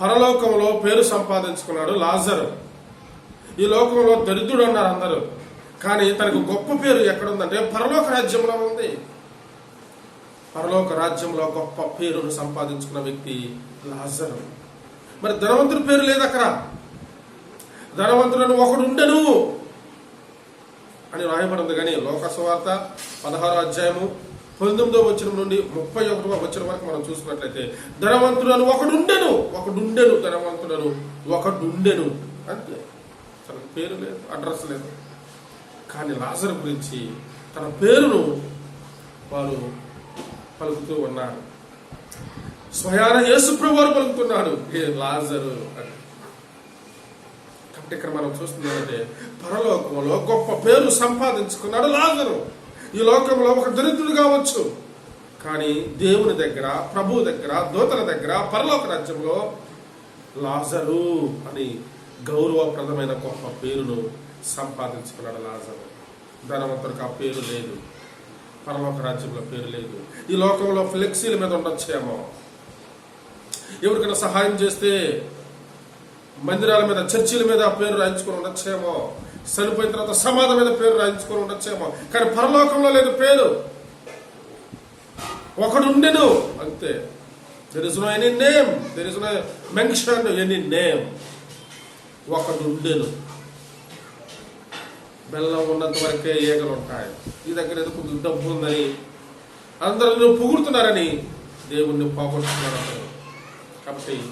పరలోకంలో పేరు సంపాదించుకున్నాడు లాజరు. ఈ లోకంలో దరిద్రుడు అన్నారు అందరూ. కానీ తనకు గొప్ప పేరు ఎక్కడుందంటే పరలోక రాజ్యంలో ఉంది. పరలోక రాజ్యంలో గొప్ప పేరును సంపాదించుకున్న వ్యక్తి లాజరు. మరి ధనవంతుడి పేరు లేదు అక్కడ. ధనవంతులను ఒకడు ఉండను అని రాయబడింది. కానీ లోక సువార్త పదహారో అధ్యాయము పంతొమ్మిదో వచ్చిన నుండి ముప్పై ఒకటో వచ్చిన వరకు మనం చూసుకున్నట్లయితే ధనవంతులను ఒకడుండెను ఒకడుండెను ధనవంతులను ఒకడుండెను. అంతే. తన పేరు లేదు అడ్రస్ లేదు. కానీ లాజర్ గురించి తన పేరును వారు పలుకుతూ ఉన్నారు స్వయాన యేసుప్రభు వారు పలుకుతున్నాడు. ఏ లాజరు అని. కాబట్టి ఇక్కడ మనం చూస్తున్నామంటే పరలోకంలో గొప్ప పేరు సంపాదించుకున్నాడు లాజరు. ఈ లోకంలో ఒక దరిద్రుడు కావచ్చు. కానీ దేవుని దగ్గర ప్రభు దగ్గర దూతల దగ్గర పరలోక రాజ్యంలో లాజరు అని గౌరవప్రదమైన గొప్ప పేరును సంపాదించుకున్నాడు లాజరు. ధనవంతుడికి ఆ పేరు లేదు. పరలోక రాజ్యంలో పేరు లేదు. ఈ లోకంలో ఫ్లెక్సీల మీద ఉండొచ్చేమో. ఎవరికైనా సహాయం చేస్తే మందిరాల మీద చర్చిల మీద ఆ పేరు రాయించుకుని ఉండొచ్చేమో. చనిపోయిన తర్వాత సమాధి మీద పేరు రాయించుకొని ఉండొచ్చేమో. కానీ పరలోకంలో లేదు పేరు. ఒకడుండెను. అంతే. There is no any name there is no mention any name ఒకడుండెను. బెల్లం ఉన్నంత వరకే ఈగలు ఉంటాయి. ఈ దగ్గర ఏదో కొద్ది డబ్బు ఉందని? అందరూ నువ్వు పొగుడుతున్నారని దేవుణ్ణి పోగొట్టుకున్నారు కాబట్టి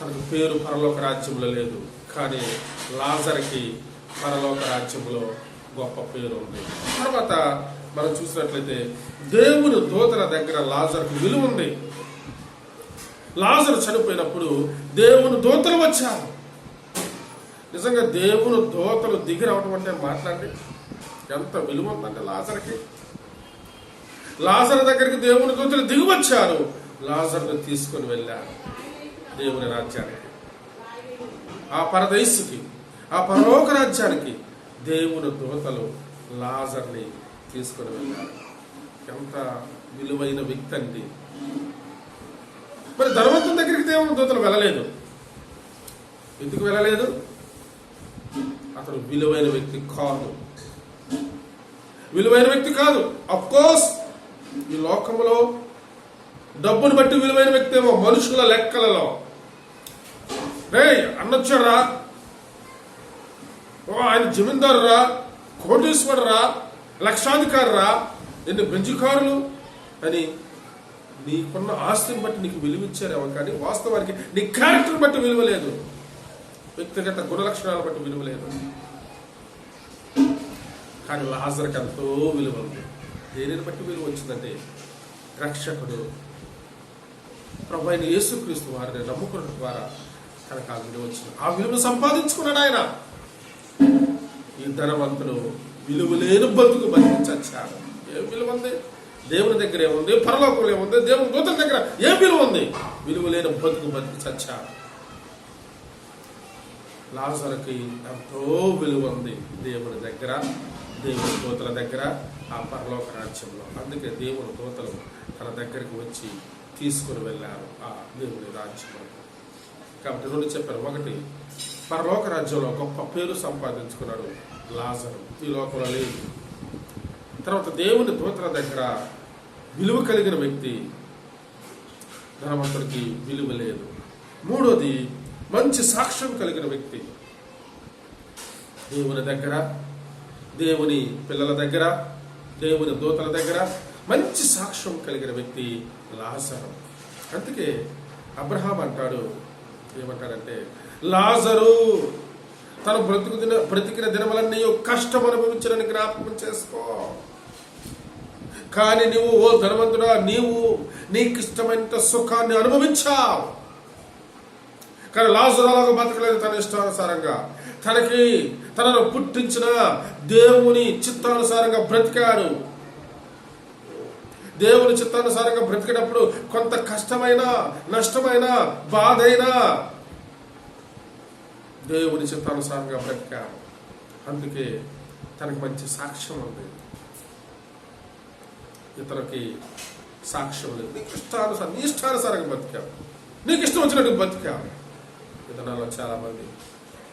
తనకు పేరు పరలోక రాజ్యంలో లేదు. కానీ లాజర్కి పరలోక రాజ్యంలో గొప్ప పేరు ఉంది. తర్వాత మనం చూసినట్లయితే దేవుని దూతల దగ్గర లాజర్కి విలువ ఉంది. లాజర్ చనిపోయినప్పుడు దేవుని దూతలు వచ్చారు. నిజంగా దేవుని దోతలు దిగి రావడం అంటే మాట్లాడి ఎంత విలువ ఉందంటే లాజర్కి. లాజర్ దగ్గరికి దేవుని దూతలు దిగి వచ్చారు. లాజర్ను తీసుకొని వెళ్ళారు దేవుని రాజ్యానికి. ఆ పరదేశుకి. ఆ పరలోక రాజ్యానికి దేవుని దూతలు లాజర్ని తీసుకుని వెళ్ళారు. ఎంత విలువైన వ్యక్తి అండి. మరి ధనవంతుని దగ్గరికి దేవుని దూతలు వెళ్ళలేదు. ఎందుకు వెళ్ళలేదు? అతను విలువైన వ్యక్తి కాదు. విలువైన వ్యక్తి కాదు. కోర్స్ ఈ లోకంలో డబ్బును బట్టి విలువైన వ్యక్తి ఏమో మనుషుల లెక్కలలో. రే అన్నొచ్చారా ఓ ఆయన జమీందారు రా కోటేశ్వరు రా లక్షాధికారి రా అని నీకున్న ఆస్తిని బట్టి నీకు విలువ ఇచ్చారేమో కానీ వాస్తవానికి నీ క్యారెక్టర్ బట్టి విలువ లేదు వ్యక్తిగత గుణ లక్షణాలు బట్టి విలువ లేదు కానీ లాజర్కి ఎంతో విలువ ఉంది. దేనిని బట్టి విలువ వచ్చిందంటే రక్షకుడు ప్రభు అయిన యేసుక్రీస్తు వారిని నమ్ముకున్న ద్వారా తనకు ఆ విలువ వచ్చింది. ఆ విలువను సంపాదించుకున్నాడు ఆయన. ఈ ధనవంతుడు విలువలేని బతుకు బతికించారు ఏం విలువ ఉంది? దేవుని దగ్గర ఏముంది? పరలోకంలో ఏముంది? దేవుని దూతల దగ్గర ఏం విలువ ఉంది? విలువలేని బతుకు బతికి చచ్చాడు లాజర్కి ఎంతో విలువ ఉంది దేవుని దగ్గర దేవుని దూతల దగ్గర ఆ పరలోక రాజ్యంలో. అందుకే దేవుని దూతలు తన దగ్గరికి వచ్చి తీసుకుని వెళ్ళారు ఆ దేవుని రాజ్యంలో. కాబట్టి రెండు చెప్పారు. ఒకటి పరలోక రాజ్యంలో గొప్ప పేరు సంపాదించుకున్నాడు లాజరు. ఈ లోపల లేదు తర్వాత దేవుని దూతల దగ్గర విలువ కలిగిన వ్యక్తి ధనవంతుడికి విలువ లేదు. మూడోది మంచి సాక్ష్యం కలిగిన వ్యక్తి. దేవుని దగ్గర దేవుని పిల్లల దగ్గర దేవుని దూతల దగ్గర మంచి సాక్ష్యం కలిగిన వ్యక్తి లాసరం అందుకే అబ్రహాం అంటాడు ఏమంటాడంటే లాజరు తను బ్రతుకు దిన బ్రతికిన దినములన్నీ కష్టం అనుభవించడానికి జ్ఞాపకం చేసుకో. కానీ నువ్వు ఓ ధనవంతుడా నీవు నీకు ఇష్టమైన సుఖాన్ని అనుభవించావు. కానీ లాజరు అలాగ బతకలేదు తన ఇష్టానుసారంగా. తనకి తనను పుట్టించిన దేవుని చిత్తానుసారంగా బ్రతికాడు. దేవుని చిత్తానుసారంగా బ్రతికేటప్పుడు కొంత కష్టమైన నష్టమైన బాధైనా దేవుని చిత్తానుసారంగా బ్రతికారు అందుకే తనకు మంచి సాక్ష్యం ఉంది. ఇతనికి సాక్ష్యం లేదు. నీకు ఇష్టానుసారం నీ ఇష్టానుసారంగా బతికావు నీకు ఇష్టం వచ్చినట్టు బతికా విధానాల్లో చాలా మంది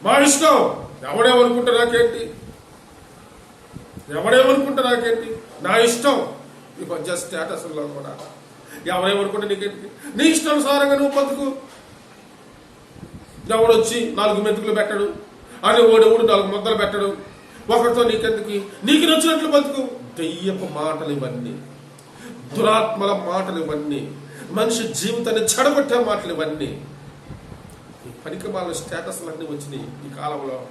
మా ఇష్టం ఎవడేమనుకుంటే నాకేంటి? ఎవడేమనుకుంటే నాకేంటి? నా ఇష్టం. ఈ వచ్చే స్టేటస్లో కూడా ఎవరేమనుకుంటే నీకేంటి? నీ ఇష్టానుసారంగా నువ్వు బతుకు ఎవడొచ్చి నాలుగు మెతుకులు పెట్టడు? అని ఓడెవడు నాలుగు ముద్దలు పెట్టడు. ఒకరితో నీకెందుకు? నీకు నచ్చినట్లు బతుకు. దెయ్యపు మాటలు ఇవన్నీ దురాత్మల మాటలు ఇవన్నీ మనిషి జీవితాన్ని చెడగొట్టే మాటలు ఇవన్నీ. ఈ పనికి వాళ్ళ స్టేటస్లు అన్నీ వచ్చినాయి ఈ కాలంలో.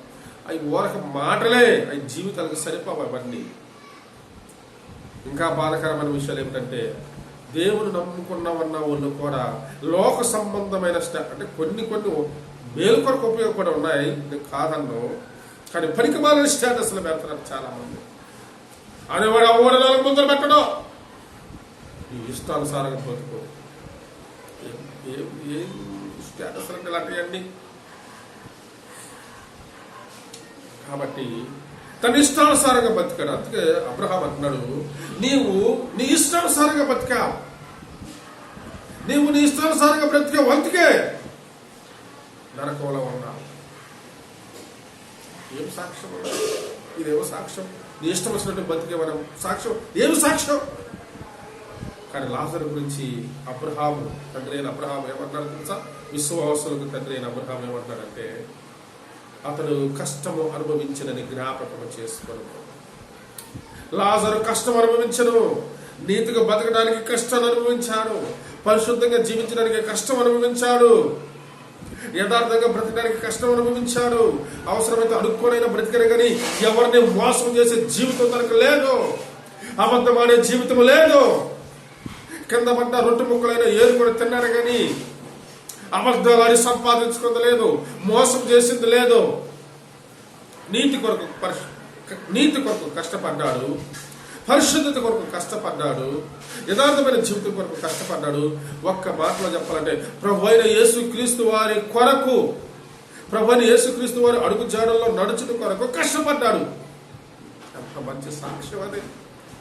అవి ఓరక మాటలే అవి జీవితాలకు సరిపోవు అవన్నీ. ఇంకా బాధకరమైన విషయాలు ఏమిటంటే దేవుని నమ్ముకున్నామన్న వాళ్ళు కూడా లోక సంబంధమైన స్టా అంటే కొన్ని కొన్ని మేలు కొరకు ఉపయోగపడి ఉన్నాయి. నేను కాదన్ను కానీ పనికి మాలని స్టేటస్లు పెడతారు చాలా మంది అనేవాడు అవ్వడు నాలుగు ముందర పెట్టడం. ఈ ఇష్టానుసారంగా బతుకో. ఏం స్టేటస్ ఇలాంటివన్నీ? కాబట్టి తన ఇష్టానుసారంగా బతికాడు. అందుకే అబ్రహాం అంటున్నాడు నీవు నీ ఇష్టానుసారంగా బతికా. నీవు నీ ఇష్టానుసారంగా బ్రతికే వంతికే. నరకంలో ఉన్నావు ఏం సాక్ష్యం? ఇదేమో సాక్ష్యం. నీ ఇష్టం వచ్చినట్టు బతికే మనం సాక్ష్యం. ఏం సాక్ష్యం? కానీ లాజర్ గురించి అబ్రహాము తండ్రి అయిన అబ్రహాం ఏమంటారు తెలుసా? విశ్వాసులకు తండ్రి అయిన అబ్రహాం ఏమంటారంటే అతడు కష్టము అనుభవించనని జ్ఞాపకం చేసుకొని. లాజరు కష్టం అనుభవించను. నీతిగా బతకడానికి కష్టం అనుభవించాడు పరిశుద్ధంగా జీవించడానికి కష్టం అనుభవించాడు. యథార్థంగా బ్రతకడానికి కష్టం అనుభవించాడు. అవసరమైతే అడుక్కోనైనా బ్రతికను కానీ ఎవరిని మోసం చేసే జీవితం తనకు లేదు. అబద్ధమాడే జీవితం లేదు. కింద పడ్డ రొట్టె ముక్కలైనా ఏరుకొని తిన్నారు కానీ అబద్ధాలని సంపాదించుకుంది లేదు మోసం చేసింది లేదు. నీతి కొరకు పరిశు నీతి కొరకు కష్టపడ్డాడు పరిశుద్ధత కొరకు కష్టపడ్డాడు. యథార్థమైన జీవితం కొరకు కష్టపడ్డాడు. ఒక్క మాటలో చెప్పాలంటే ప్రభు అయిన యేసుక్రీస్తు వారి కొరకు ప్రభు అయిన వారి అడుగు జాడల్లో నడుచుట కొరకు కష్టపడ్డాడు. ఎంత మంచి సాక్ష్యం అదే.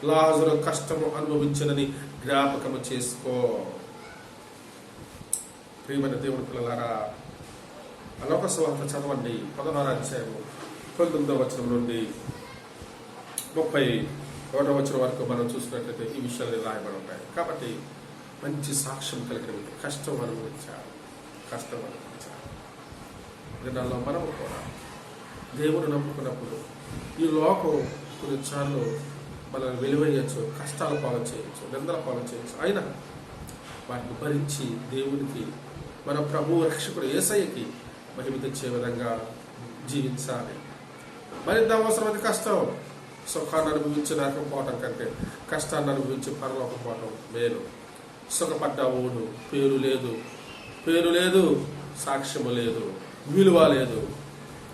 లాజరు కష్టము అనుభవించనని జ్ఞాపకము చేసుకో. ప్రియమైన దేవుడి పిల్లలారా అలోక సువార్త చదవండి. పదహారు అధ్యాయము పంతొమ్మిదో వచనం నుండి ముప్పై ఒకటో వచ్చిన వరకు మనం చూసినట్లయితే ఈ విషయాలు రాయబడి ఉంటాయి. కాబట్టి మంచి సాక్ష్యం కలిగిన వ్యక్తి కష్టం అనుభవించారు కష్టం అనుభవించారు దానిలో మనం కూడా దేవుడు నమ్ముకున్నప్పుడు ఈ లోకం కొన్నిసార్లు మనల్ని వెలువయ్యచ్చు కష్టాలు పాలు చేయొచ్చు నిందల పాలు చేయొచ్చు. అయినా వాటిని భరించి దేవునికి మన ప్రభు రక్షకుడు ఏసయ్యకి మహిమ తెచ్చే విధంగా జీవించాలి. మరింత అవసరమైతే కష్టం. సుఖాన్ని అనుభవించి నరకపోవటం కంటే కష్టాన్ని అనుభవించి పరలోకపోవటం మేలు. సుఖపడ్డ ఊడు పేరు లేదు. పేరు లేదు. సాక్ష్యము లేదు. విలువ లేదు.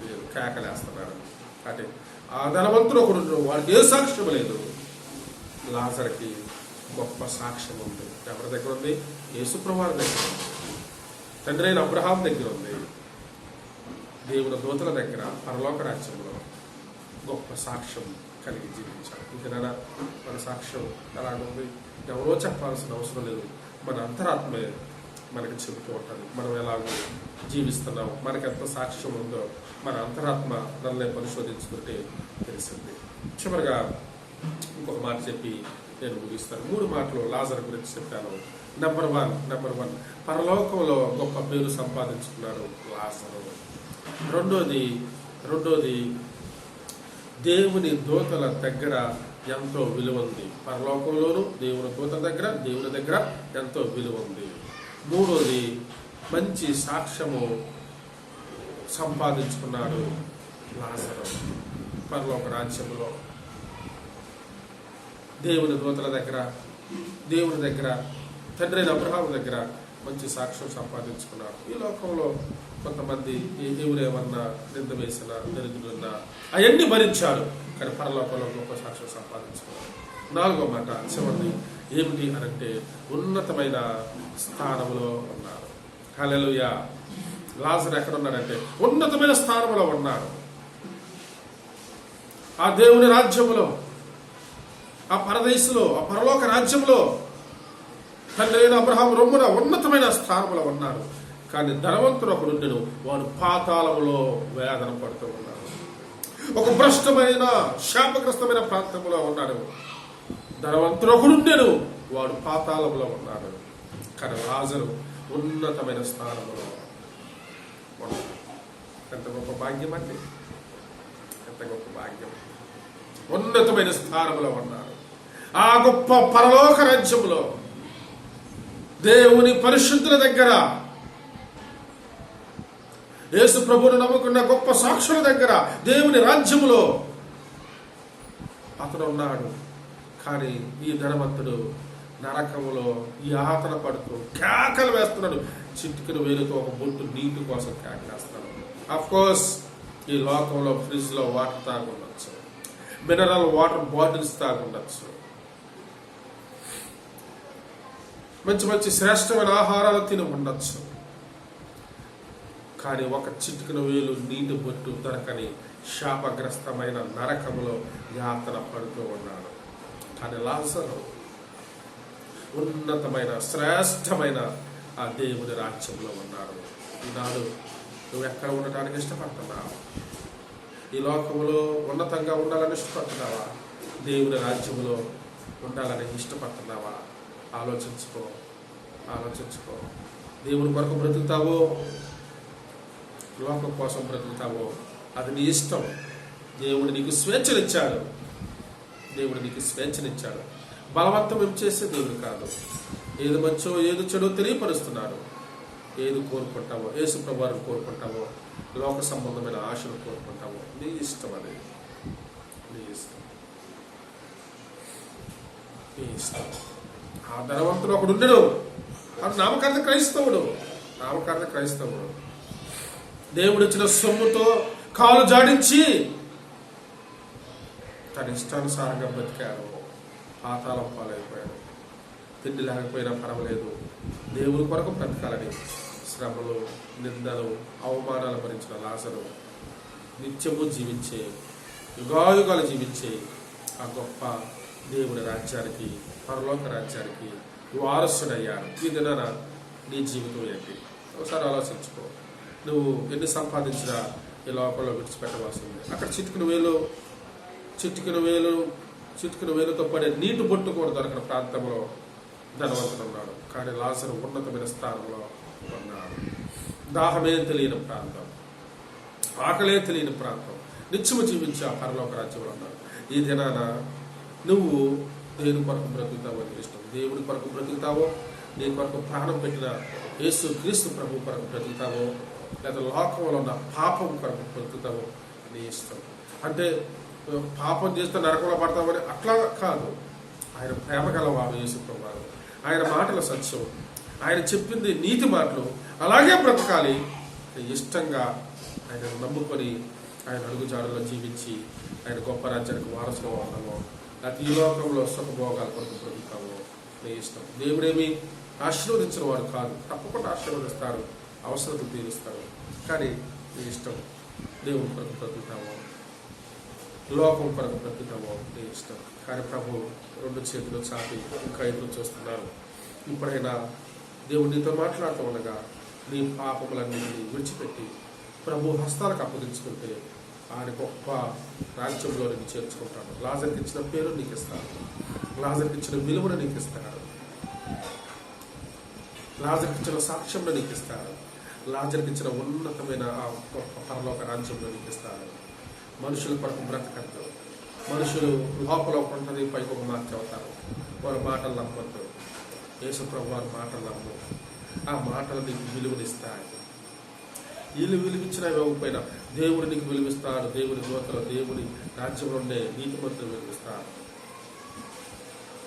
లేదు కేకలేస్తున్నాడు. అంటే ఆ ధనవంతుడు ఒకడు వాడికి ఏ సాక్ష్యం లేదు. లాజర్కి గొప్ప సాక్ష్యం ఉంది. ఎవరి దగ్గర ఉంది? యేసుప్రవారి దగ్గర ఉంది. తండ్రి అయిన అబ్రహాం దగ్గర ఉంది. దేవుని దూతల దగ్గర పరలోక రాజ్యంలో గొప్ప సాక్ష్యం కలిగి జీవించాలి. ఇంకనైనా మన సాక్ష్యం ఎలాగుంది ఎవరో చెప్పాల్సిన అవసరం లేదు. మన అంతరాత్మే మనకి చెబుతూ ఉంటుంది. మనం ఎలాగో జీవిస్తున్నాం? మనకు ఎంత సాక్ష్యం ఉందో మన అంతరాత్మ నన్నే పరిశోధించుకుంటే తెలిసింది. చివరిగా ఇంకొక మాట చెప్పి నేను ముగిస్తాను. మూడు మాటలు లాజర్ గురించి చెప్పాను. నెంబర్ వన్ నెంబర్ వన్ పరలోకంలో గొప్ప పేరు సంపాదించుకున్నారు లాజరు. రెండోది రెండోది దేవుని దూతల దగ్గర ఎంతో విలువ ఉంది. పరలోకంలోనూ దేవుని దూతల దగ్గర దేవుని దగ్గర ఎంతో విలువ ఉంది. మూడోది మంచి సాక్ష్యము సంపాదించుకున్నాడు లాజరు పరలోక రాజ్యంలో. దేవుని దూతల దగ్గర దేవుని దగ్గర తండ్రి అయిన అబ్రహాం దగ్గర మంచి సాక్ష్యం సంపాదించుకున్నాడు. ఈ లోకంలో కొంతమంది ఏ దేవుడు ఏమన్నా నింద వేసిన దరిద్రున్నా అవన్నీ భరించాడు. కానీ పరలోకంలో గొప్ప సాక్ష్యం సంపాదించుకున్నాడు నాలుగో మాట చివరిది ఏమిటి అనంటే ఉన్నతమైన స్థానంలో ఉన్నారు హల్లెలూయా. లాజర్ ఎక్కడ ఉన్నాడంటే ఉన్నతమైన స్థానంలో ఉన్నాడు. ఆ దేవుని రాజ్యములో ఆ పరదేశంలో ఆ పరలోక రాజ్యంలో తండ్రి అయిన అబ్రహాం రొమ్మున ఉన్నతమైన స్థానంలో ఉన్నాడు. కానీ ధనవంతుడు ఒకడు ఉండను వాడు పాతాళములో వేదన పడుతూ ఉన్నాడు. ఒక భ్రష్టమైన శాపగ్రస్తమైన ప్రాంతంలో ఉన్నాడు. ధనవంతుడు ఒకడు ఉండెను వాడు పాతాళంలో ఉన్నాడు. కానీ లాజరు ఉన్నతమైన స్థానంలో ఎంత గొప్ప భాగ్యం అండి. ఎంత గొప్ప భాగ్యం. ఉన్నతమైన స్థానంలో ఉన్నారు ఆ గొప్ప పరలోక రాజ్యంలో దేవుని పరిశుద్ధుల దగ్గర యేసు ప్రభువును నమ్ముకున్న గొప్ప సాక్షుల దగ్గర దేవుని రాజ్యములో అతడు ఉన్నాడు. కానీ ఈ ధనవంతుడు నరకములో యాతన పడుతూ కేకలు వేస్తున్నాడు. చిట్టుకుని వేలుతో ఒక బొట్టు నీటి కోసం కేకలేస్తున్నాడు అఫ్ కోర్స్ ఈ లోకంలో ఫ్రిడ్జ్లో వాటర్ తాగుండొచ్చు. మినరల్ వాటర్ బాటిల్స్ తాగుండొచ్చు. మంచి మంచి శ్రేష్టమైన ఆహారాలు తిని ఉండొచ్చు. కానీ ఒక చిటికన వేలు నీటి బొట్టు దొరకని శాపగ్రస్తమైన నరకములో యాతన పడుతూ ఉన్నాడు. కానీ లాసరు ఉన్నతమైన శ్రేష్టమైన ఆ దేవుని రాజ్యంలో ఉన్నాడు. ఈనాడు నువ్వు ఎక్కడ ఉండటానికి ఇష్టపడుతున్నావు? ఈ లోకంలో ఉన్నతంగా ఉండాలని ఇష్టపడుతున్నావా? దేవుని రాజ్యంలో ఉండాలని ఇష్టపడుతున్నావా? ఆలోచించుకో ఆలోచించుకో. దేవుని కొరకు బ్రతుకుతావో? లోకం కోసం బ్రతుకుతావో? అది నీ ఇష్టం. దేవుడు నీకు స్వేచ్ఛనిచ్చాడు. దేవుడు నీకు స్వేచ్ఛనిచ్చాడు. బలవంతం ఏం చేసే దేవుడు కాదు. ఏది మంచో ఏది చెడో తెలియపరుస్తున్నాడు. ఏది కోరుకుంటావో ఏసు ప్రభావం కోరుకుంటావో లోక సంబంధమైన ఆశలు కోరుకుంటావో నీ ఇష్టం అది. నీ ఇష్టం. నీ ఇష్టం. ఆ ధనవంతుడు ఒకడు ఉండడు. అది నామకార్థ క్రైస్తవుడు. నామకరణ క్రైస్తవుడు. దేవుడు ఇచ్చిన సొమ్ముతో కాలు జాడించి తన ఇష్టానుసారంగా బతికాడు. పాతాళం పాలైపోయాడు. తిండి లేకపోయినా పర్వాలేదు. దేవుని కొరకు బ్రతకాలని శ్రమలు నిందలు అవమానాలు భరించిన లాసరు నిత్యము జీవించే యుగాయుగాలు జీవించే ఆ గొప్ప దేవుని రాజ్యానికి పరలోక రాజ్యానికి వారసుడయ్యాడు ఈ దినాన నీ జీవితం ఏంటి? ఒకసారి ఆలోచించుకో. నువ్వు ఎన్ని సంపాదించినా ఈ లోకంలో విడిచిపెట్టవలసింది. అక్కడ చిటుకుని వేలు చిటుకుని వేలు చిటుకుని వేలుతో పడే నీటి బొట్టు కూడా దొరకని ప్రాంతంలో ధనవంతుడు ఉన్నాడు. కానీ లాసరు ఉన్నతమైన స్థానంలో ఉన్నాడు. దాహమే తెలియని ప్రాంతం. ఆకలే తెలియని ప్రాంతం. నిత్యము జీవించి ఆ పరలోక రాజ్యంలో ఉన్నాడు. ఈ దినాన నువ్వు దేవుని కొరకు బ్రతుకుతావో అని ఇష్టం. దేవుడి కొరకు బ్రతుకుతావో నీ కొరకు ప్రాణం పెట్టిన యేసు క్రీస్తు ప్రభు కొరకు బ్రతుకుతావో లేదా లోకంలో ఉన్న పాపం కొరకు పొందుతావు నీ ఇష్టం. అంటే పాపం చేస్తే నరకంలో పడతామని అట్లా కాదు. ఆయన ప్రేమ గలవాడు యేసు ఆయన మాటలు సత్యం. ఆయన చెప్పింది నీతి మాటలు. అలాగే బ్రతకాలి. ఇష్టంగా ఆయన నమ్ముకొని ఆయన అడుగుజాడలో జీవించి ఆయన గొప్ప రాజ్యానికి వారసులు ఉన్నామో లేకపోతే ఈ లోకంలో సుఖభోగాల కొరకు బ్రతుకుతామో నీ ఇష్టం. దేవుడేమి ఆశీర్వదించిన వాడు కాదు. తప్పకుండా ఆశీర్వదిస్తారు. అవసరం తీరుస్తాడు కానీ నీ ఇష్టం. దేవుని కొరకు బ్రతుకుతామో లోకం కొరకు బ్రతుకుతామో నీ ఇష్టం. కానీ ప్రభు రెండు చేతులు చాపి ఇంకా ఎదురు చూస్తున్నారు. ఇప్పుడైనా దేవుడు నీతో మాట్లాడుతూ ఉండగా నీ పాపములన్నింటినీ విడిచిపెట్టి ప్రభు హస్తాలకు అప్పగించుకుంటే ఆయన గొప్ప రాజ్యంలో నీకు చేర్చుకుంటాడు. లాజర్కి ఇచ్చిన పేరు నీకు ఇస్తాడు. లాజర్కి ఇచ్చిన విలువను నీకు ఇస్తాడు. లాజర్కి ఇచ్చిన సాక్ష్యంలో నీకు ఇస్తాడు. లాజర్కి ఇచ్చిన ఉన్నతమైన ఆ గొప్ప పరలోక రాజ్యంలో నీకు మనుషుల కొరకు బ్రతకద్దు. మనుషులు లోపల ఒక ఉంటుంది పైకి ఒక మాట చెబుతారు వారి మాటలు నమ్మద్దు. యేసుప్రభు వారి మాటలు నమ్ము ఆ మాటలు నీకు విలువనిస్తాయి. వీళ్ళు విలువించిన ఇవ్వకపోయినా దేవుడు నీకు విలువిస్తాడు. దేవుని దోతలు దేవుని రాజ్యంలో ఉండే నీతి మంత్రులు విలువిస్తాడు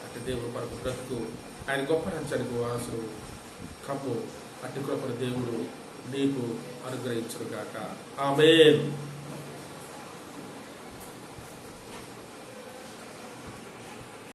అంటే దేవుడు పరకు బ్రతుకు. ఆయన గొప్ప రాజ్యానికి వారసుడు. కమ్ము అట్టి కృపను దేవుడు నీకు అనుగ్రహించుగాక ఆమె ఆమెన్.